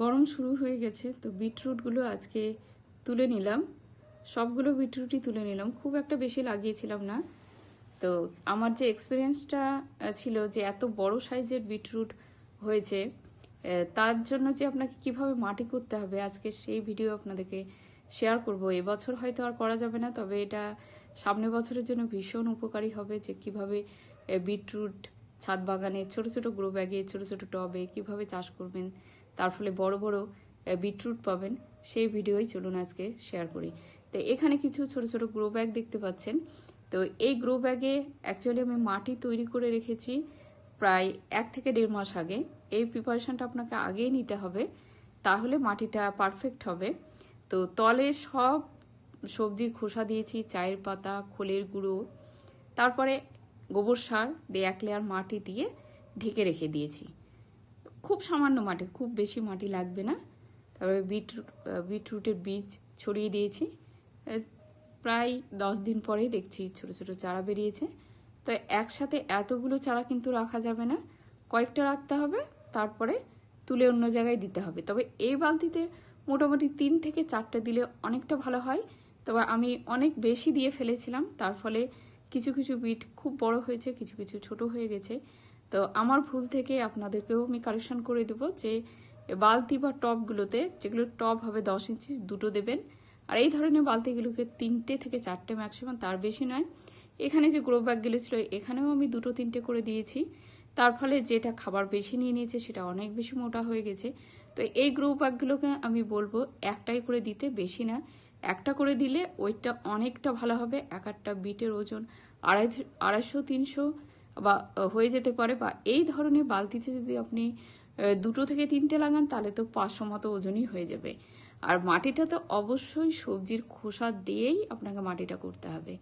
গরম শুরু হয়ে গেছে, তো বিটরুটগুলো আজকে তুলে নিলাম। সবগুলো বিটরুটই তুলে নিলাম। খুব একটা বেশি লাগিয়েছিলাম না। তো আমার যে এক্সপিরিয়েন্সটা ছিল যে এত বড় সাইজের বিটরুট হয়েছে তার জন্য যে আপনাকে কীভাবে মাটি করতে হবে, আজকে সেই ভিডিও আপনাদেরকে শেয়ার করব। এবছর হয়তো আর করা যাবে না, তবে এটা সামনের বছরের জন্য ভীষণ উপকারী হবে যে কীভাবে বিটরুট ছাদ বাগানে ছোট ছোট গ্রো ব্যাগে, ছোট ছোট টবে কীভাবে চাষ করবেন, তার ফলে বড় বড় বিটরুট পাবেন, সেই ভিডিওই চলুন আজকে শেয়ার করি। তো এখানে কিছু ছোট ছোট গ্রো ব্যাগ দেখতে পাচ্ছেন। তো এই গ্রো ব্যাগে অ্যাকচুয়ালি আমি মাটি তৈরি করে রেখেছি প্রায় এক থেকে দেড় মাস আগে। এই প্রিপারেশনটা আপনাকে আগেই নিতে হবে, তাহলে মাটিটা পারফেক্ট হবে। তো তলে সব সবজির খোসা দিয়েছি, চায়ের পাতা, খোলের গুঁড়ো, তারপরে গোবর সার দিয়ে এক লেয়ার মাটি দিয়ে ঢেকে রেখে দিয়েছি। খুব সামান্য মাটি, খুব বেশি মাটি লাগবে না। তারপরে বিটরুট বিটরুটের বীজ ছড়িয়ে দিয়েছি। প্রায় দশ দিন পরেই দেখছি ছোট ছোট চারা বেরিয়েছে। তো একসাথে এতগুলো চারা কিন্তু রাখা যাবে না। কয়েকটা রাখতে হবে, তারপরে তুলে অন্য জায়গায় দিতে হবে। তবে এই বালতিতে মোটামুটি তিন থেকে চারটে দিলে অনেকটা ভালো হয়। তবে আমি অনেক বেশি দিয়ে ফেলেছিলাম, তার ফলে কিছু কিছু বিট খুব বড় হয়েছে, কিছু কিছু ছোট হয়ে গেছে। তো আমার ভুল থেকে আপনাদেরকেও আমি কারেকশন করে দেবো যে, বালতি বা টবগুলোতে যেগুলো টব হবে দশ ইঞ্চি দুটো দেবেন। আর এই ধরনের বালতিগুলোকে তিনটে থেকে চারটে ম্যাক্সিমাম তার বেশি নয়। এখানে যে গ্রো ব্যাগগুলো ছিল, এখানেও আমি দুটো তিনটে করে দিয়েছি। তার ফলে যেটা খাবার বেশি নিয়ে নিয়েছে, সেটা অনেক বেশি মোটা হয়ে গেছে। তো এই গ্রো ব্যাগগুলোকে আমি বলব একটাই করে দিতে, বেশি না। একটা করে দিলে ওইটা অনেকটা ভালো হবে, এক একটা বিটের ওজন আড়াই আড়াইশো, তিনশো বা হয়ে যেতে পারে বা এই ধরনের বালতিতে যদি আপনি দুটো থেকে তিনটে লাগান তাহলে তো পাঁচশো মতো ওজনই হয়ে যাবে। আর মাটিটা তো অবশ্যই সবজির খোসা দিয়েই আপনাকে মাটিটা করতে হবে।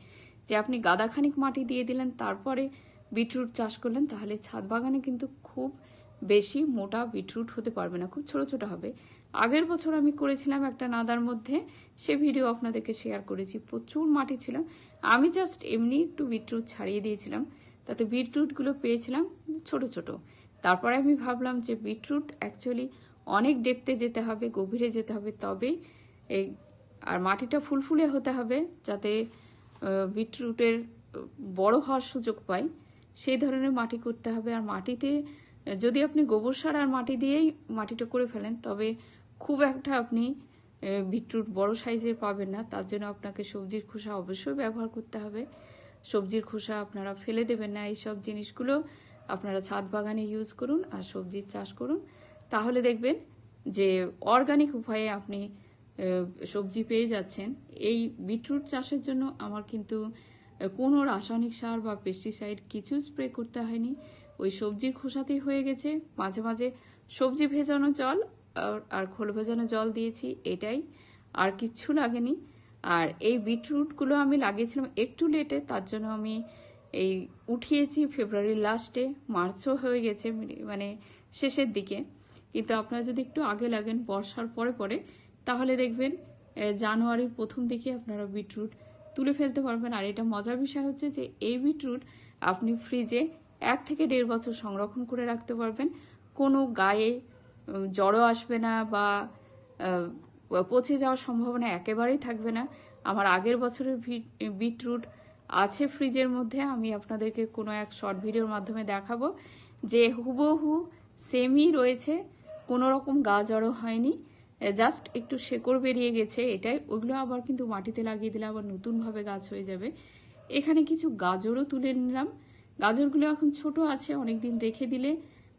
যে আপনি গাদাখানিক মাটি দিয়ে দিলেন, তারপরে বিটরুট চাষ করলেন, তাহলে ছাদ বাগানে কিন্তু খুব বেশি মোটা বিটরুট হতে পারবে না, খুব ছোট ছোট হবে। আগের বছর আমি করেছিলাম একটা নাদার মধ্যে, সে ভিডিও আপনাদেরকে শেয়ার করেছি। প্রচুর মাটি ছিল। আমি জাস্ট এমনি একটু বিটরুট ছাড়িয়ে দিয়েছিলাম। তাতে বিটরুটগুলো পেয়েছিলাম ছোট ছোট। তারপরে আমি ভাবলাম যে বিটরুট অ্যাকচুয়ালি অনেক ডেপতে যেতে হবে, গভীরে যেতে হবে, তবে এই আর মাটিটা ফুলফুলে হতে হবে যাতে বিটরুটের বড় হওয়ার সুযোগ পায় সেই ধরনের মাটি করতে হবে। আর মাটিতে যদি আপনি গোবর সার আর মাটি দিয়েই মাটিটা করে ফেলেন, তবে খুব একটা আপনি বিটরুট বড় সাইজের পাবেন না। তার জন্য আপনাকে সবজির খোসা অবশ্যই ব্যবহার করতে হবে। সবজির খোসা আপনারা ফেলে দেবেন না। এইসব জিনিসগুলো আপনারা ছাদ বাগানে ইউজ করুন আর সবজির চাষ করুন। তাহলে দেখবেন যে অর্গানিক উপায়ে আপনি সবজি পেয়ে যাচ্ছেন। এই বিটরুট চাষের জন্য আমার কিন্তু কোনো রাসায়নিক সার বা পেস্টিসাইড কিছু স্প্রে করতে হয়নি। ওই সবজির খোসাতেই হয়ে গেছে। মাঝে মাঝে সবজি ভেজানো জল আর- খোল ভেজানো জল দিয়েছি, এটাই। আর কিচ্ছু লাগেনি। আর এই বিটরুটগুলো আমি লাগিয়েছিলাম একটু লেটে, তার জন্য আমি এই উঠিয়েছি ফেব্রুয়ারির লাস্টে। মার্চও হয়ে গেছে মানে শেষের দিকে। কিন্তু আপনারা যদি একটু আগে লাগেন, বর্ষার পরে পরে, তাহলে দেখবেন জানুয়ারির প্রথম দিকে আপনারা বিটরুট তুলে ফেলতে পারবেন। আর এটা মজার বিষয় হচ্ছে যে, এই বিটরুট আপনি ফ্রিজে এক থেকে দেড় বছর সংরক্ষণ করে রাখতে পারবেন। কোনো গায়ে জড়ো আসবে না বা পচে যাওয়ার সম্ভাবনা একেবারেই থাকবে না। আমার আগের বছরের বিটরুট আছে ফ্রিজের মধ্যে, আমি আপনাদেরকে কোনো এক শর্ট ভিডিওর মাধ্যমে দেখাবো। যে হুবহু সেমই রয়েছে, কোনো রকম গা জড়ো হয়নি, জাস্ট একটু শেকড় বেরিয়ে গেছে এটাই। ওগুলো আবার কিন্তু মাটিতে লাগিয়ে দিলে আবার নতুনভাবে গাছ হয়ে যাবে। এখানে কিছু গাজরও তুলে নিলাম। গাজরগুলো এখন ছোট আছে, অনেকদিন রেখে দিলে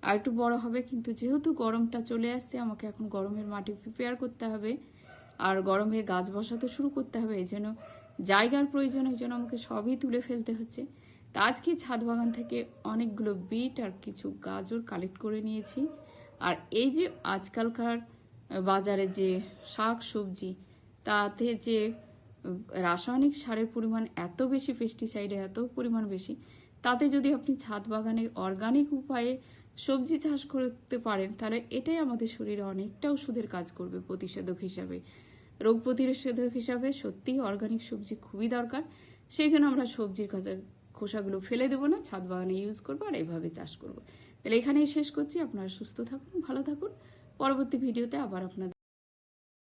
আর একটু বড় হবে, কিন্তু যেহেতু গরমটা চলে আসছে, আমাকে এখন গরমের মাটি প্রিপেয়ার করতে হবে। আর গরমে গাছ বসাতে শুরু করতে হবে, এই জন্য জায়গার প্রয়োজন ওই জন্য আমাকে সবই তুলে ফেলতে হচ্ছে। তা আজকে ছাদ বাগান থেকে অনেকগুলো বিট আর কিছু গাজর কালেক্ট করে নিয়েছি। আর এই যে আজকালকার বাজারে যে শাক সবজি, তাতে যে রাসায়নিক সারের পরিমাণ এত বেশি পেস্টিসাইডে এত পরিমাণ বেশি তাতে যদি আপনি ছাদ বাগানে অর্গানিক উপায়ে সবজি চাষ করতে পারেন, তাহলে এটাই আমাদের শরীরে অনেকটা ওষুধের কাজ করবে প্রতিষেধক হিসাবে। রোগ প্রতিষেধক হিসাবে সত্যি অর্গানিক সবজি খুবই দরকার। সেই জন্য আমরা সবজির খোসা খোসাগুলো ফেলে দেবো না, ছাদ বাগানে ইউজ করব আর এভাবে চাষ করব। তাহলে এখানেই শেষ করছি, আপনারা সুস্থ থাকুন, ভালো থাকুন। পরবর্তী ভিডিওতে আবার আপনাদের